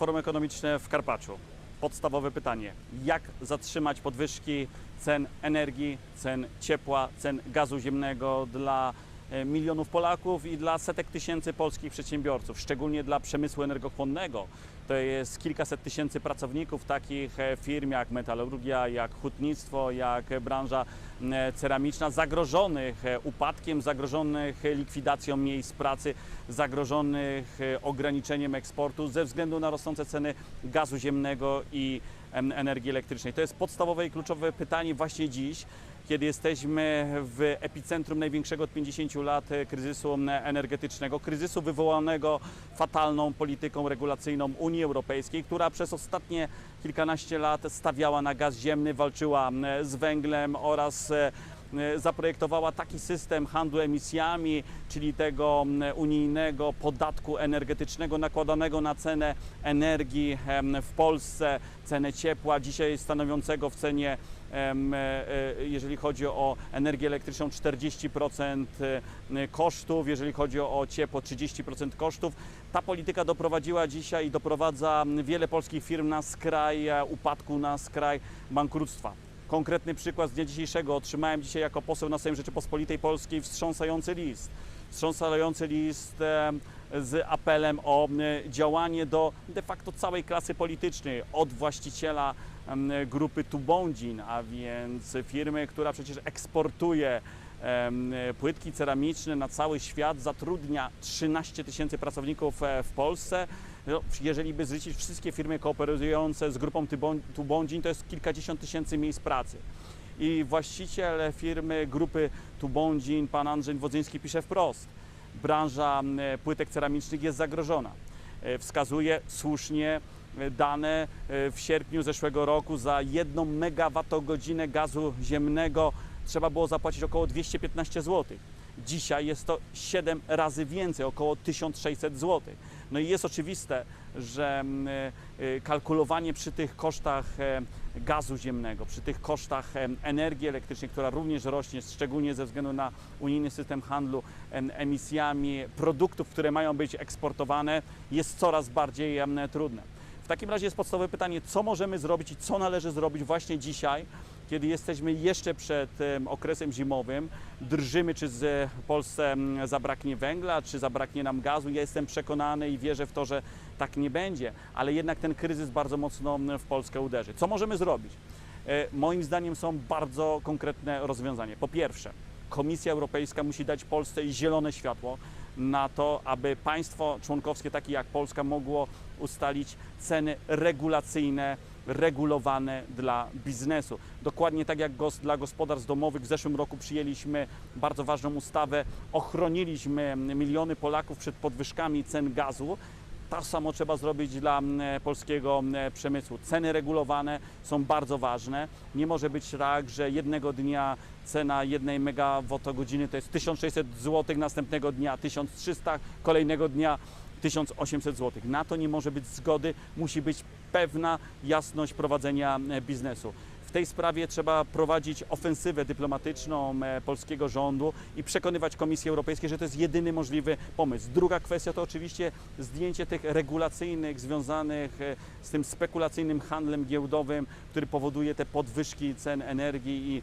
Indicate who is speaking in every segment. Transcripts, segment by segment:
Speaker 1: Forum Ekonomiczne w Karpaczu. Podstawowe pytanie: jak zatrzymać podwyżki cen energii, cen ciepła, cen gazu ziemnego dla e, milionów Polaków i dla setek tysięcy polskich przedsiębiorców, szczególnie dla przemysłu energochłonnego. To jest kilkaset tysięcy pracowników takich e, firm jak metalurgia, jak hutnictwo, jak e, branża m, ceramiczna, zagrożonych e, upadkiem, zagrożonych e, likwidacją miejsc pracy, zagrożonych e, ograniczeniem eksportu ze względu na rosnące ceny gazu ziemnego i energii elektrycznej. To jest podstawowe i kluczowe pytanie właśnie dziś, kiedy jesteśmy w epicentrum największego od 50 lat e, kryzysu energetycznego, kryzysu wywołanego fatalną polityką regulacyjną Unii Europejskiej, która przez ostatnie kilkanaście lat stawiała na gaz ziemny, walczyła z węglem oraz e, zaprojektowała taki system handlu emisjami, czyli tego unijnego podatku energetycznego nakładanego na cenę energii w Polsce, cenę ciepła, dzisiaj stanowiącego w cenie, e, e, jeżeli chodzi o energię elektryczną, 40% e, kosztów, jeżeli chodzi o ciepło, 30% kosztów. Ta polityka doprowadziła dzisiaj i doprowadza wiele polskich firm na skraj e, upadku, na skraj bankructwa. Konkretny przykład z dnia dzisiejszego. Otrzymałem dzisiaj jako poseł na Sejm Rzeczypospolitej Polskiej wstrząsający list. Wstrząsający list e, z apelem o e, działanie do de facto całej klasy politycznej, od właściciela grupy Tubądzin, a więc firmy, która przecież eksportuje em, płytki ceramiczne na cały świat, zatrudnia 13 tysięcy pracowników e, w Polsce. No, jeżeli by zliczyć wszystkie firmy kooperujące z grupą Tubądzin, to jest kilkadziesiąt tysięcy miejsc pracy. I właściciel firmy grupy Tubądzin, pan Andrzej Wodzyński pisze wprost, branża m, płytek ceramicznych jest zagrożona. E, Wskazuje słusznie e, dane e, w sierpniu zeszłego roku za jedną megawattogodzinę gazu ziemnego trzeba było zapłacić około 215 zł. Dzisiaj jest to 7 razy więcej, około 1600 zł. No i jest oczywiste, że mm, y, kalkulowanie przy tych kosztach e, gazu ziemnego, przy tych kosztach energii elektrycznej, która również rośnie, szczególnie ze względu na unijny system handlu em, emisjami produktów, które mają być eksportowane, jest coraz bardziej trudne. W takim razie jest podstawowe pytanie, co możemy zrobić i co należy zrobić właśnie dzisiaj, kiedy jesteśmy jeszcze przed em, okresem zimowym, drżymy, czy z Polsce zabraknie węgla, czy zabraknie nam gazu. Ja jestem przekonany i wierzę w to, że tak nie będzie, ale jednak ten kryzys bardzo mocno w Polskę uderzy. Co możemy zrobić? E, Moim zdaniem są bardzo konkretne rozwiązania. Po pierwsze, Komisja Europejska musi dać Polsce zielone światło na to, aby państwo członkowskie, takie jak Polska, mogło ustalić ceny regulacyjne, regulowane dla biznesu. Dokładnie tak jak gos, dla gospodarstw domowych w zeszłym roku przyjęliśmy bardzo ważną ustawę, ochroniliśmy miliony Polaków przed podwyżkami cen gazu. Tak samo trzeba zrobić dla polskiego przemysłu. Ceny regulowane są bardzo ważne. Nie może być tak, że jednego dnia cena jednej megawattogodziny to jest 1600 zł, następnego dnia 1300, kolejnego dnia 1800 zł. Na to nie może być zgody, musi być pewna jasność prowadzenia e, biznesu. W tej sprawie trzeba prowadzić ofensywę dyplomatyczną e, polskiego rządu i przekonywać Komisji Europejskiej, że to jest jedyny możliwy pomysł. Druga kwestia to oczywiście zdjęcie tych regulacyjnych związanych e, z tym spekulacyjnym handlem giełdowym, który powoduje te podwyżki cen energii i,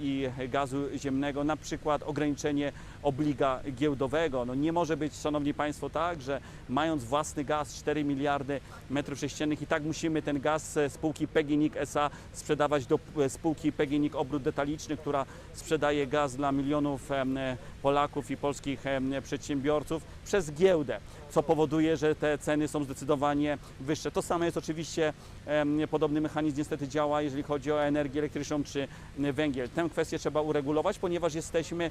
Speaker 1: i gazu ziemnego, na przykład ograniczenie obliga giełdowego. No nie może być, Szanowni Państwo, tak, że mając własny gaz 4 miliardy metrów sześciennych i tak musimy ten gaz spółki PGNiG SA sprzedawać do e, spółki PGNiG Obrót Detaliczny, która sprzedaje gaz dla milionów Polaków i polskich przedsiębiorców przez giełdę, co powoduje, że te ceny są zdecydowanie wyższe. To samo jest oczywiście podobny mechanizm niestety działa, jeżeli chodzi o energię elektryczną czy węgiel. Tę kwestię trzeba uregulować, ponieważ jesteśmy e,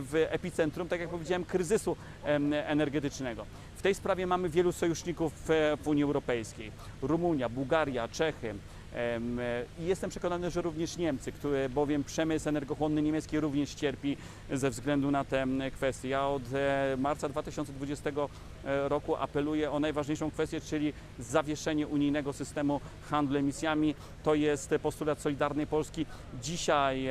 Speaker 1: w epicentrum, tak jak powiedziałem, kryzysu energetycznego. W tej sprawie mamy wielu sojuszników e, w Unii Europejskiej. Rumunia, Bułgaria, Czechy. E, I jestem przekonany, że również Niemcy, które bowiem przemysł energochłonny niemiecki również cierpi ze względu na te m, kwestie. Ja od e, marca 2020 roku apeluję o najważniejszą kwestię, czyli zawieszenie unijnego systemu handlu emisjami. To jest postulat Solidarnej Polski. Dzisiaj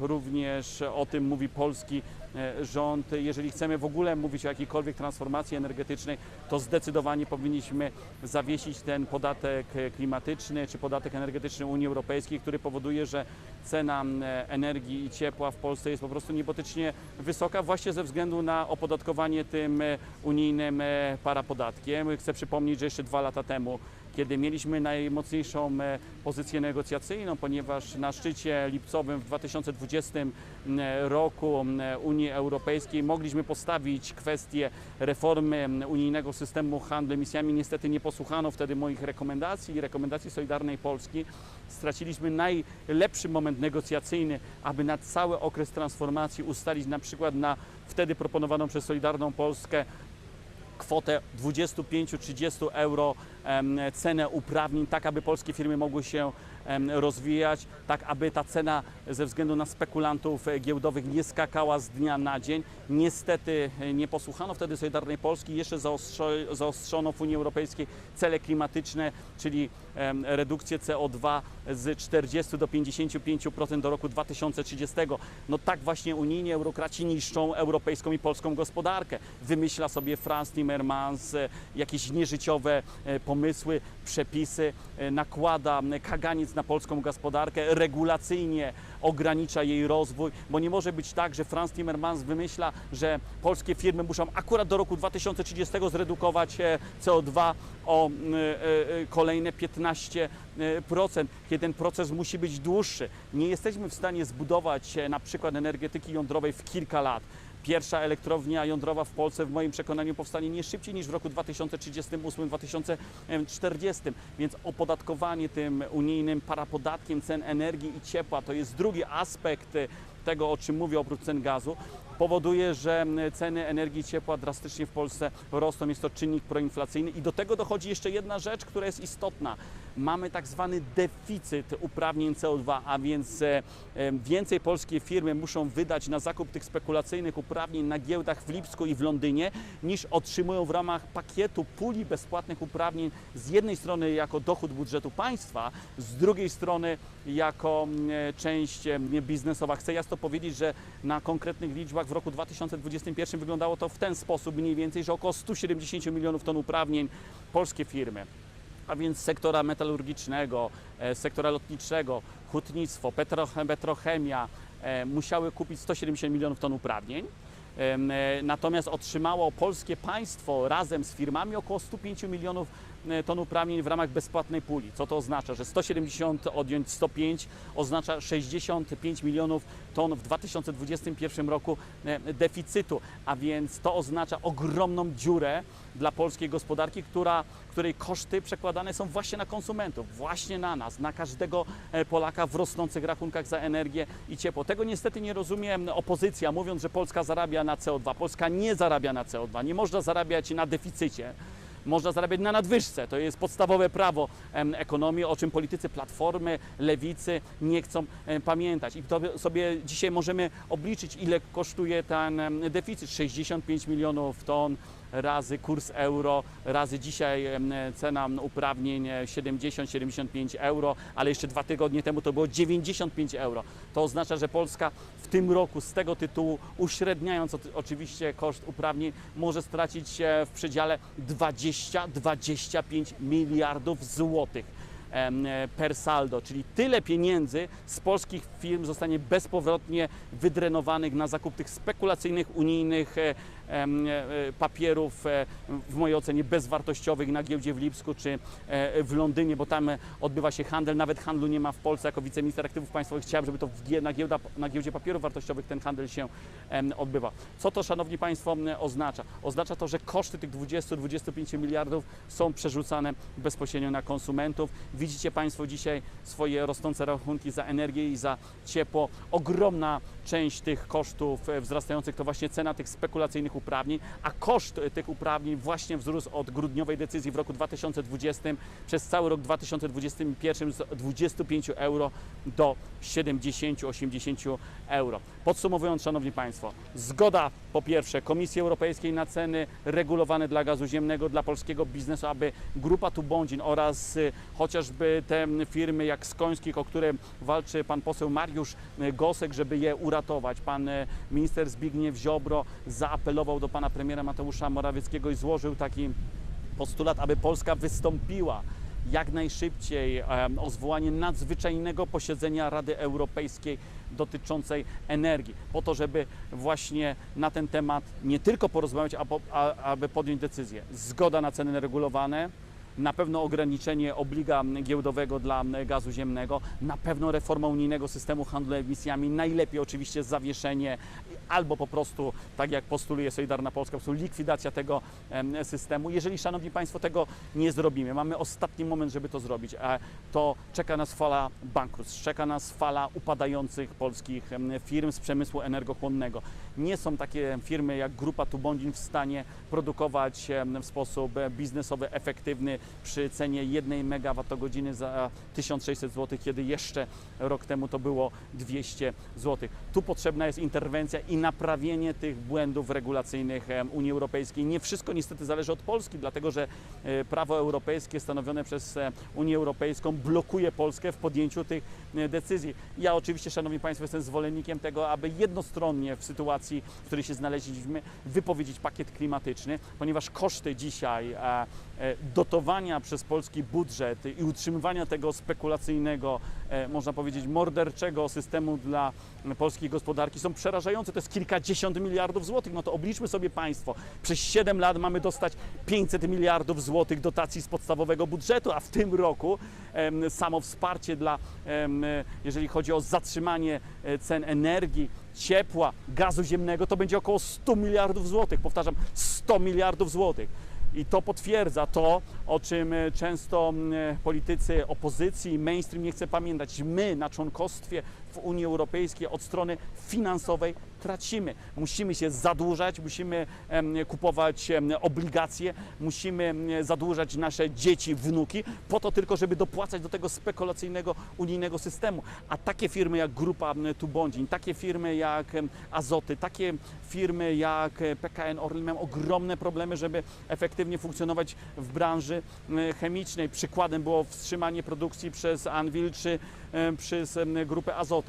Speaker 1: również o tym mówi polski e, rząd, jeżeli chcemy w ogóle mówić o jakiejkolwiek transformacji energetycznej, to zdecydowanie powinniśmy zawiesić ten podatek e, klimatyczny czy podatek energetyczny Unii Europejskiej, który powoduje, że cena e, energii i ciepła w Polsce jest po prostu niebotycznie wysoka właśnie ze względu na opodatkowanie tym e, unijnym e, parapodatkiem. Chcę przypomnieć, że jeszcze dwa lata temu kiedy mieliśmy najmocniejszą e, pozycję negocjacyjną, ponieważ na szczycie lipcowym w 2020 m, roku Unii Europejskiej mogliśmy postawić kwestię reformy unijnego systemu handlu emisjami. Niestety nie posłuchano wtedy moich rekomendacji i rekomendacji Solidarnej Polski. Straciliśmy najlepszy moment negocjacyjny, aby na cały okres transformacji ustalić na przykład na wtedy proponowaną przez Solidarną Polskę kwotę 25-30 euro cenę uprawnień, tak aby polskie firmy mogły się rozwijać, tak aby ta cena ze względu na spekulantów giełdowych nie skakała z dnia na dzień. Niestety e, nie posłuchano wtedy Solidarnej Polski, jeszcze zaostrzo- zaostrzono w Unii Europejskiej cele klimatyczne, czyli redukcję CO2 z 40 do 55% do roku 2030. No tak właśnie unijni eurokraci niszczą europejską i polską gospodarkę. Wymyśla sobie Franz Timmermans e, jakieś nieżyciowe e, pomysły, przepisy, e, nakłada kaganiec na polską gospodarkę, regulacyjnie ogranicza jej rozwój, bo nie może być tak, że Franz Timmermans wymyśla, że polskie firmy muszą akurat do roku 2030 zredukować e, CO2 o e, kolejne 15%, kiedy ten proces musi być dłuższy. Nie jesteśmy w stanie zbudować na przykład energetyki jądrowej w kilka lat. Pierwsza elektrownia jądrowa w Polsce w moim przekonaniu powstanie nie szybciej niż w roku 2038-2040, więc opodatkowanie tym unijnym parapodatkiem cen energii i ciepła to jest drugi aspekt e, tego, o czym mówię oprócz cen gazu, powoduje, że ceny energii i ciepła drastycznie w Polsce rosną. Jest to czynnik proinflacyjny i do tego dochodzi jeszcze jedna rzecz, która jest istotna. Mamy tak zwany deficyt uprawnień CO2, a więc e, więcej polskie firmy muszą wydać na zakup tych spekulacyjnych uprawnień na giełdach w Lipsku i w Londynie, niż otrzymują w ramach pakietu puli bezpłatnych uprawnień z jednej strony jako dochód budżetu państwa, z drugiej strony jako m, e, część biznesowa. Chcę jasno powiedzieć, że na konkretnych liczbach w roku 2021 wyglądało to w ten sposób mniej więcej, że około 170 milionów ton uprawnień polskie firmy a więc sektora metalurgicznego, e, sektora lotniczego, hutnictwo, petro, petrochemia e, musiały kupić 170 milionów ton uprawnień. E, Natomiast otrzymało polskie państwo razem z firmami około 105 milionów ton uprawnień w ramach bezpłatnej puli. Co to oznacza? Że 170 odjąć 105 oznacza 65 milionów ton w 2021 roku e, deficytu, a więc to oznacza ogromną dziurę dla polskiej gospodarki, która, której koszty przekładane są właśnie na konsumentów, właśnie na nas, na każdego e, Polaka w rosnących rachunkach za energię i ciepło. Tego niestety nie rozumie opozycja, mówiąc, że Polska zarabia na CO2. Polska nie zarabia na CO2, nie można zarabiać na deficycie. Można zarabiać na nadwyżce. To jest podstawowe prawo ekonomii, o czym politycy Platformy, Lewicy nie chcą pamiętać. I to sobie dzisiaj możemy obliczyć, ile kosztuje ten deficyt. 65 milionów ton razy kurs euro, razy dzisiaj cena uprawnień e, 70-75 euro, ale jeszcze dwa tygodnie temu to było 95 euro. To oznacza, że Polska w tym roku z tego tytułu, uśredniając oczywiście koszt uprawnień, może stracić e, w przedziale 20-25 miliardów złotych e, per saldo, czyli tyle pieniędzy z polskich firm zostanie bezpowrotnie wydrenowanych na zakup tych spekulacyjnych unijnych e, e, papierów, e, w mojej ocenie bezwartościowych na giełdzie w Lipsku czy e, w Londynie, bo tam e, odbywa się handel, nawet handlu nie ma w Polsce. Jako wiceminister aktywów państwowych chciałem, żeby to na, giełda, na giełdzie papierów wartościowych ten handel się odbywa. Co to, Szanowni Państwo, oznacza? Oznacza to, że koszty tych 20-25 miliardów są przerzucane bezpośrednio na konsumentów. Widzicie Państwo dzisiaj swoje rosnące rachunki za energię i za ciepło. Ogromna część tych kosztów e, wzrastających to właśnie cena tych spekulacyjnych uprawnień, a koszt e, tych uprawnień właśnie wzrósł od grudniowej decyzji w roku 2020 przez cały rok 2021 z 25 euro do 70-80 euro. Podsumowując, Szanowni Państwo, zgoda po pierwsze Komisji Europejskiej na ceny regulowane dla gazu ziemnego dla polskiego biznesu, aby grupa Tubądzin oraz y, chociażby te firmy jak Skońskich, o które walczy pan poseł Mariusz y, Gosek, żeby je uratować. Pan y, minister Zbigniew Ziobro zaapelował do pana premiera Mateusza Morawieckiego i złożył taki postulat, aby Polska wystąpiła jak najszybciej o zwołanie nadzwyczajnego posiedzenia Rady Europejskiej dotyczącej energii, po to, żeby właśnie na ten temat nie tylko porozmawiać, aby podjąć decyzję. Zgoda na ceny regulowane, na pewno ograniczenie obliga giełdowego dla gazu ziemnego, na pewno reforma unijnego systemu handlu emisjami, najlepiej oczywiście zawieszenie albo po prostu, tak jak postuluje Solidarna Polska, po prostu likwidacja tego em, systemu. Jeżeli, Szanowni Państwo, tego nie zrobimy, mamy ostatni moment, żeby to zrobić, to czeka nas fala bankructw, czeka nas fala upadających polskich firm z przemysłu energochłonnego. Nie są takie firmy jak Grupa Tubądzin w stanie produkować w sposób e, biznesowy, efektywny przy cenie 1 MWh za 1600 zł, kiedy jeszcze rok temu to było 200 zł. Tu potrzebna jest interwencja i naprawienie tych błędów regulacyjnych Unii Europejskiej. Nie wszystko niestety zależy od Polski, dlatego że e, prawo europejskie stanowione przez e, Unię Europejską blokuje Polskę w podjęciu tych e, decyzji. Ja oczywiście, Szanowni Państwo, jestem zwolennikiem tego, aby jednostronnie w sytuacji, w której się znaleźliśmy, wypowiedzieć pakiet klimatyczny, ponieważ koszty dzisiaj dotowania przez polski budżet i utrzymywania tego spekulacyjnego, e, można powiedzieć, morderczego systemu dla polskiej gospodarki są przerażające. To jest kilkadziesiąt miliardów złotych. No to obliczmy sobie Państwo. Przez 7 lat mamy dostać 500 miliardów złotych dotacji z podstawowego budżetu, a w tym roku samo wsparcie dla, em, jeżeli chodzi o zatrzymanie e, cen energii, ciepła, gazu ziemnego, to będzie około 100 miliardów złotych. Powtarzam, 100 miliardów złotych. I to potwierdza to, o czym e, często e, politycy opozycji, mainstream nie chce pamiętać. My na członkostwie w Unii Europejskiej od strony finansowej tracimy. Musimy się zadłużać, musimy kupować obligacje, musimy zadłużać nasze dzieci, wnuki, po to tylko, żeby dopłacać do tego spekulacyjnego unijnego systemu. A takie firmy jak Grupa em, Tubądzin, takie firmy jak Azoty, takie firmy jak e, PKN Orlen mają ogromne problemy, żeby efektywnie funkcjonować w branży chemicznej. Przykładem było wstrzymanie produkcji przez Anvil czy przez Grupę Azoty.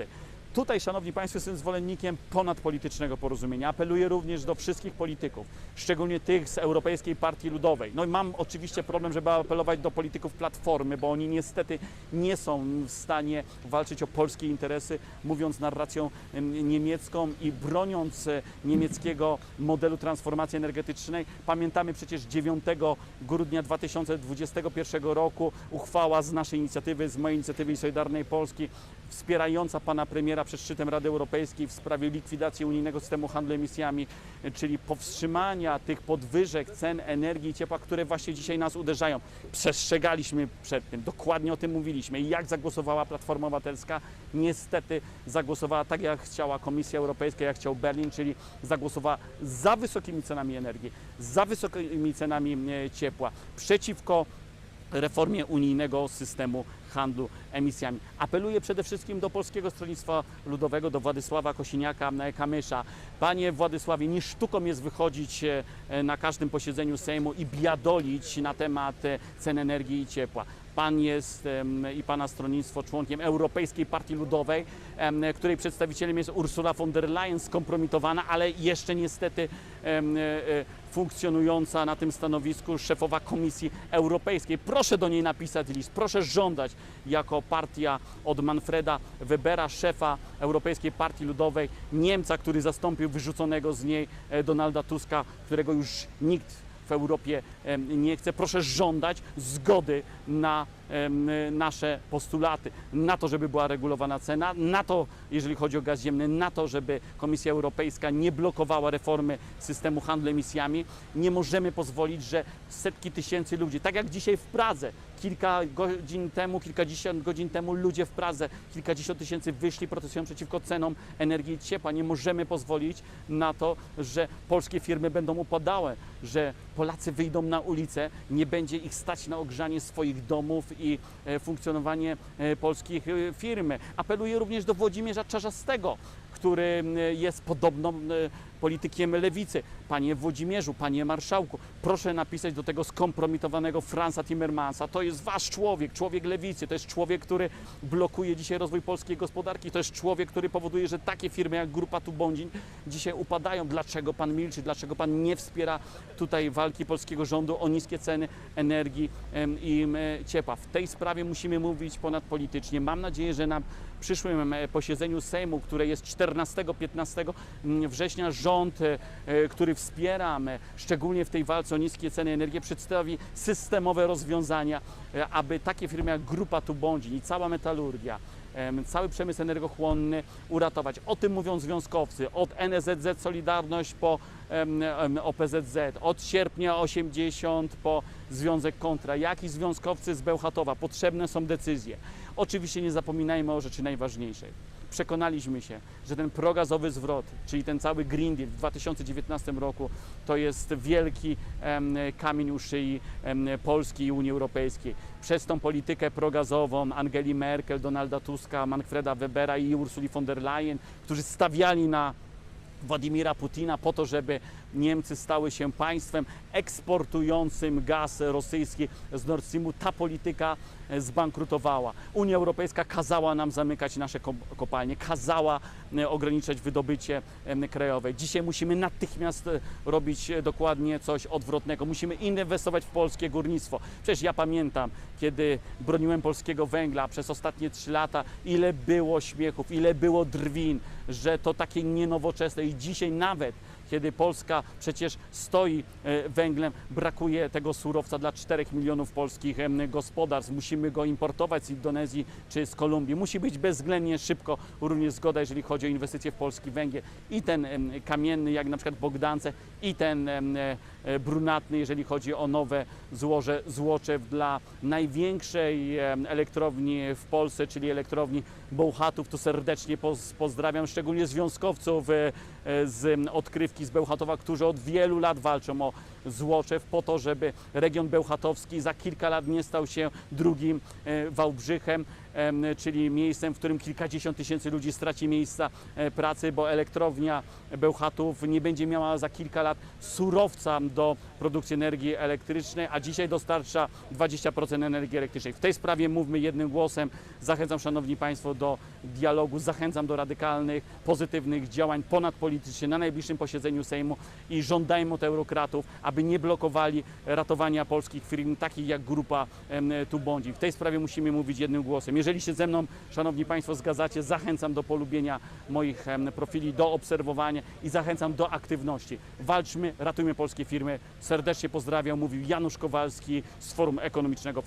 Speaker 1: Tutaj, Szanowni Państwo, jestem zwolennikiem ponadpolitycznego porozumienia. Apeluję również do wszystkich polityków, szczególnie tych z Europejskiej Partii Ludowej. No i mam oczywiście problem, żeby apelować do polityków Platformy, bo oni niestety nie są w stanie walczyć o polskie interesy, mówiąc narracją em, niemiecką i broniąc e, niemieckiego modelu transformacji energetycznej. Pamiętamy przecież 9 grudnia 2021 roku uchwała z naszej inicjatywy, z mojej inicjatywy i Solidarnej Polski, wspierająca pana premiera przed szczytem Rady Europejskiej w sprawie likwidacji unijnego systemu handlu emisjami, czyli powstrzymania tych podwyżek cen energii i ciepła, które właśnie dzisiaj nas uderzają. Przestrzegaliśmy przed tym, dokładnie o tym mówiliśmy. I jak zagłosowała Platforma Obywatelska? Niestety zagłosowała tak, jak chciała Komisja Europejska, jak chciał Berlin, czyli zagłosowała za wysokimi cenami energii, za wysokimi cenami e, ciepła, przeciwko reformie unijnego systemu handlu emisjami. Apeluję przede wszystkim do Polskiego Stronnictwa Ludowego, do Władysława Kosiniaka-Kamysza. Panie Władysławie, nie sztuką jest wychodzić e, na każdym posiedzeniu Sejmu i biadolić na temat e, cen energii i ciepła. Pan jest i Pana stronnictwo członkiem Europejskiej Partii Ludowej, której przedstawicielem jest Ursula von der Leyen, skompromitowana, ale jeszcze niestety e, funkcjonująca na tym stanowisku szefowa Komisji Europejskiej. Proszę do niej napisać list, proszę żądać jako partia od Manfreda Webera, szefa Europejskiej Partii Ludowej, Niemca, który zastąpił wyrzuconego z niej e, Donalda Tuska, którego już nikt w Europie nie chce. Proszę żądać zgody na nasze postulaty, na to, żeby była regulowana cena, na to, jeżeli chodzi o gaz ziemny, na to, żeby Komisja Europejska nie blokowała reformy systemu handlu emisjami. Nie możemy pozwolić, że setki tysięcy ludzi, tak jak dzisiaj w Pradze, kilka godzin temu, kilkadziesiąt godzin temu ludzie w Pradze, kilkadziesiąt tysięcy wyszli, protestują przeciwko cenom energii i ciepła. Nie możemy pozwolić na to, że polskie firmy będą upadały, że Polacy wyjdą na ulicę, nie będzie ich stać na ogrzanie swoich domów i e, funkcjonowanie e, polskich e, firm. Apeluję również do Włodzimierza Czarzastego, który jest podobno politykiem lewicy. Panie Włodzimierzu, panie marszałku, proszę napisać do tego skompromitowanego Franza Timmermansa. To jest wasz człowiek, człowiek lewicy. To jest człowiek, który blokuje dzisiaj rozwój polskiej gospodarki. To jest człowiek, który powoduje, że takie firmy jak Grupa Tubądzin dzisiaj upadają. Dlaczego pan milczy? Dlaczego pan nie wspiera tutaj walki polskiego rządu o niskie ceny energii i em, ciepła? W tej sprawie musimy mówić ponadpolitycznie. Mam nadzieję, że na przyszłym e, posiedzeniu Sejmu, które jest 14-15 września, rząd, e, e, który wspieram, szczególnie w tej walce o niskie ceny energii, przedstawi systemowe rozwiązania, e, aby takie firmy jak Grupa Tubądzin i cała metalurgia, cały przemysł energochłonny uratować. O tym mówią związkowcy, od NSZZ Solidarność po OPZZ, od sierpnia 80 po Związek Kontra, jak i związkowcy z Bełchatowa. Potrzebne są decyzje. Oczywiście nie zapominajmy o rzeczy najważniejszej. Przekonaliśmy się, że ten progazowy zwrot, czyli ten cały Green Deal w 2019 roku, to jest wielki kamień u szyi Polski i Unii Europejskiej. Przez tą politykę progazową Angeli Merkel, Donalda Tuska, Manfreda Webera i Ursuli von der Leyen, którzy stawiali na Władimira Putina po to, żeby Niemcy stały się państwem eksportującym gaz rosyjski z Nord Streamu. Ta polityka e, zbankrutowała. Unia Europejska kazała nam zamykać nasze ko- kopalnie, kazała e, ograniczać wydobycie krajowe. Dzisiaj musimy natychmiast e, robić dokładnie coś odwrotnego. Musimy inwestować w polskie górnictwo. Przecież ja pamiętam, kiedy broniłem polskiego węgla przez ostatnie trzy lata, ile było śmiechów, ile było drwin, że to takie nienowoczesne i dzisiaj nawet kiedy Polska przecież stoi e, węglem, brakuje tego surowca dla 4 milionów polskich gospodarstw. Musimy go importować z Indonezji czy z Kolumbii. Musi być bezwzględnie szybko również zgoda, jeżeli chodzi o inwestycje w polski węgiel. I ten kamienny, jak na przykład Bogdance, i ten e, e, brunatny, jeżeli chodzi o nowe złoże złoczew dla największej elektrowni w Polsce, czyli elektrowni Bełchatów. Tu serdecznie poz- pozdrawiam szczególnie związkowców z odkrywki z Bełchatowa, którzy od wielu lat walczą o Złoczew po to, żeby region bełchatowski za kilka lat nie stał się drugim e, Wałbrzychem, em, czyli miejscem, w którym kilkadziesiąt tysięcy ludzi straci miejsca e, pracy, bo elektrownia Bełchatów nie będzie miała za kilka lat surowca do produkcji energii elektrycznej, a dzisiaj dostarcza 20% energii elektrycznej. W tej sprawie mówmy jednym głosem. Zachęcam Szanowni Państwo do dialogu, zachęcam do radykalnych, pozytywnych działań ponadpolitycznie na najbliższym posiedzeniu Sejmu i żądajmy od eurokratów, aby nie blokowali ratowania polskich firm, takich jak Grupa em, Tubądzi. W tej sprawie musimy mówić jednym głosem. Jeżeli się ze mną, Szanowni Państwo, zgadzacie, zachęcam do polubienia moich profili, do obserwowania i zachęcam do aktywności. Walczmy, ratujmy polskie firmy. Serdecznie pozdrawiam, mówił Janusz Kowalski z Forum Ekonomicznego w